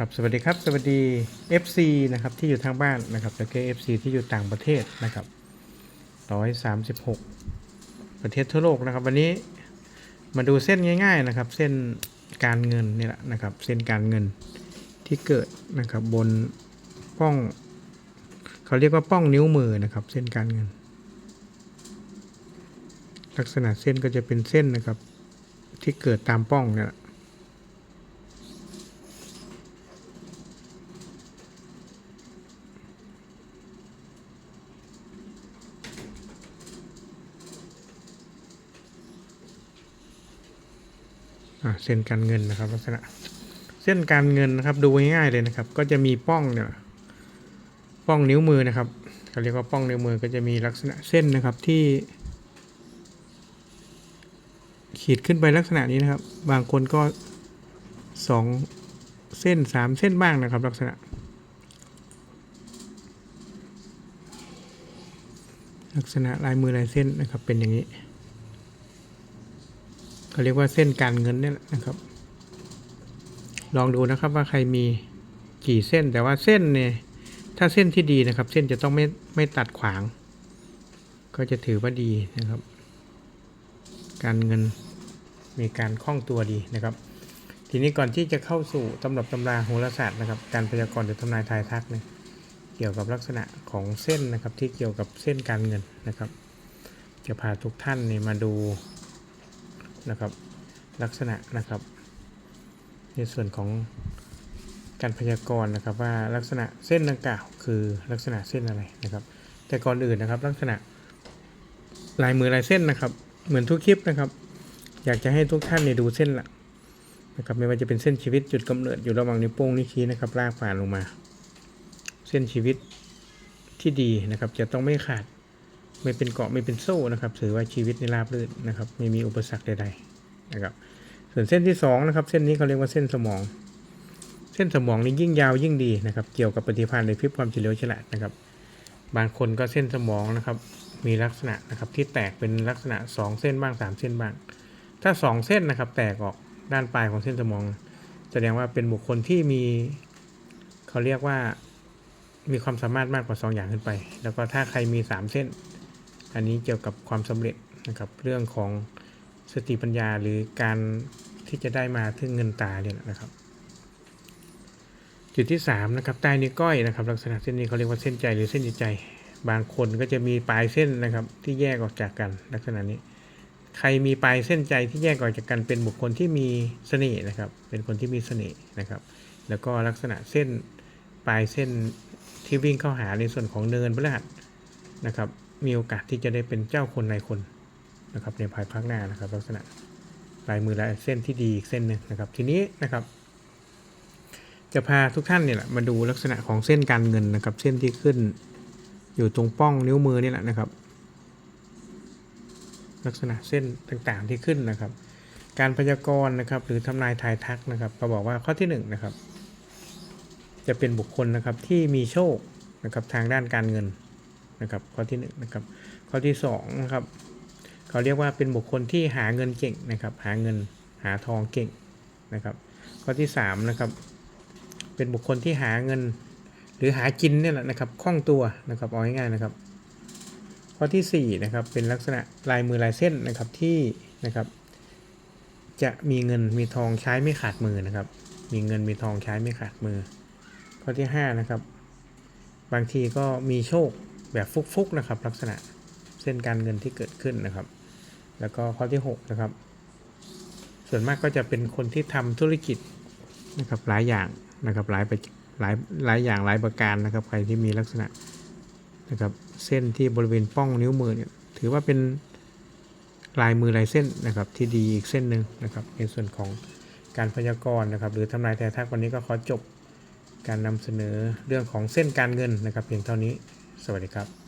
ครับสวัสดีครับสวัสดี FC นะครับที่อยู่ทางบ้านนะครับแล้วก็ FC ที่อยู่ต่างประเทศนะครับ136ประเทศทั่วโลกนะครับ วันนี้มาดูเส้นง่ายๆนะครับ เส้นการเงินนี่แหละนะครับ เส้นการเงินที่เกิดนะครับบนป้อง เขาเรียกว่าป้องนิ้วมือนะครับ เส้นการเงิน ลักษณะเส้นก็จะเป็นเส้นนะครับ ที่เกิดตามป้องเนี่ยแหละ เส้นการเงินนะครับ ลักษณะเส้นการเงินนะครับ ดูง่ายๆเลยนะครับ ก็จะมีป้องเนี่ยป้องนิ้วมือนะครับเขาเรียกว่าป้องนิ้วมือก็จะมีลักษณะเส้นนะครับที่ ขีดขึ้นไปลักษณะนี้นะครับ บางคนก็สองเส้นสามเส้นบ้างนะครับ ลักษณะ ลักษณะลายมือลายเส้นนะครับเป็นอย่างนี้ เขาเรียกว่าเส้นการเงินเนี่ยแหละนะครับ ลองดูนะครับว่าใครมีกี่เส้นแต่ว่าเส้นเนี่ยถ้าเส้นที่ดีนะครับ เส้นจะต้องไม่ไม่ตัดขวาง ก็จะถือว่าดีนะครับ การเงินมีการคล่องตัวดีนะครับ ทีนี้ก่อนที่จะเข้าสู่ตำรับตำราโหราศาสตร์นะครับ การพยากรณ์หรือทำนายทายทักเนี่ยเกี่ยวกับลักษณะของเส้นนะครับที่เกี่ยวกับเส้นการเงินนะครับ จะพาทุกท่านนี่มาดู นะครับ ลักษณะนะครับ ในส่วนของการพยากรณ์นะครับว่าลักษณะเส้นดังกล่าวคือลักษณะเส้นอะไรนะครับ แต่ก่อนอื่นนะครับ ลักษณะลายมือลายเส้นนะครับ เหมือนทุกคลิปนะครับ อยากจะให้ทุกท่านเนี่ยดูเส้นหลักนะครับไม่ว่าจะเป็นเส้นชีวิตจุดกำเนิดอยู่ระหว่างนิ้วโป้งนิ้วชี้นะครับลากผ่านลงมา เส้นชีวิตที่ดีนะครับ จะต้องไม่ขาด ไม่เป็นเกาะไม่เป็นโซ่นะครับถือว่าชีวิตในราบรื่นนะครับไม่มีอุปสรรคใดๆนะครับส่วนเส้นที่สองนะครับเส้นนี้เขาเรียกว่าเส้นสมอง เส้นสมองนี่ยิ่งยาวยิ่งดีนะครับเกี่ยวกับปฏิภาณในพิบความเฉลียวฉลาดนะครับ บางคนก็เส้นสมองนะครับมีลักษณะนะครับที่แตกเป็นลักษณะสองเส้นบ้างสามเส้นบ้าง ถ้าสองเส้นนะครับแตกออกด้านปลายของเส้นสมอง แสดงว่าเป็นบุคคลที่มีเขาเรียกว่ามีความสามารถมากกว่าสองอย่างขึ้นไป แล้วก็ถ้าใครมีสามเส้น อันนี้เกี่ยวกับความสำเร็จนะครับเรื่องของสติปัญญาหรือการที่จะได้มาถึงเงินตาเนี่ยนะครับ จุดที่3นะครับใต้นิ้วก้อยนะครับ ลักษณะเส้นนี้เขาเรียกว่าเส้นใจหรือเส้นจิตใจ บางคนก็จะมีปลายเส้นนะครับที่แยกออกจากกันลักษณะนี้ ใครมีปลายเส้นใจที่แยกออกจากกันเป็นบุคคลที่มีเสน่ห์นะครับ เป็นคนที่มีเสน่ห์นะครับ แล้วก็ลักษณะเส้นปลายเส้นที่วิ่งเข้าหาในส่วนของเนินพฤหัสนะครับ มีโอกาสที่จะได้เป็นเจ้าคนนายคนนะครับในภายภาคหน้านะครับ ลักษณะลายมือลายเส้นที่ดีอีกเส้นหนึ่งนะครับ ทีนี้นะครับ จะพาทุกท่านเนี่ยแหละมาดูลักษณะของเส้นการเงินนะครับ เส้นที่ขึ้นอยู่ตรงป้องนิ้วมือนี่แหละนะครับ ลักษณะเส้นต่างๆที่ขึ้นนะครับ การพยากรณ์นะครับ หรือทำนายทายทักนะครับก็บอกว่าข้อที่หนึ่งนะครับ จะเป็นบุคคลนะครับที่มีโชคนะครับทางด้านการเงิน นะครับข้อที่หนึ่งนะครับข้อที่สองนะครับเขาเรียกว่าเป็นบุคคลที่หาเงินเก่งนะครับ หาเงินหาทองเก่งนะครับ ข้อที่สามนะครับเป็นบุคคลที่หาเงิน หรือหากินเนี่ยแหละนะครับคล่องตัวนะครับเอาง่ายๆนะครับ ข้อที่สี่นะครับเป็นลักษณะลายมือลายเส้นนะครับที่นะครับจะมีเงินมีทองใช้ไม่ขาดมือนะครับ มีเงินมีทองใช้ไม่ขาดมือ ข้อที่ห้านะครับ บางทีก็มีโชค แบบฟุกๆนะครับ ลักษณะเส้นการเงินที่เกิดขึ้นนะครับ แล้วก็ข้อที่หกนะครับ ส่วนมากก็จะเป็นคนที่ทำธุรกิจนะครับหลายอย่างนะครับหลายหลายหลายอย่างหลายประการนะครับ ใครที่มีลักษณะนะครับเส้นที่บริเวณป้องนิ้วมือเนี่ยถือว่าเป็นลายมือลายเส้นนะครับที่ดีอีกเส้นหนึ่งนะครับ ในส่วนของการพยากรณ์นะครับ หรือทำนายทายทักวันนี้ก็ขอจบการนำเสนอเรื่องของเส้นการเงินนะครับ เพียงเท่านี้ สวัสดีครับ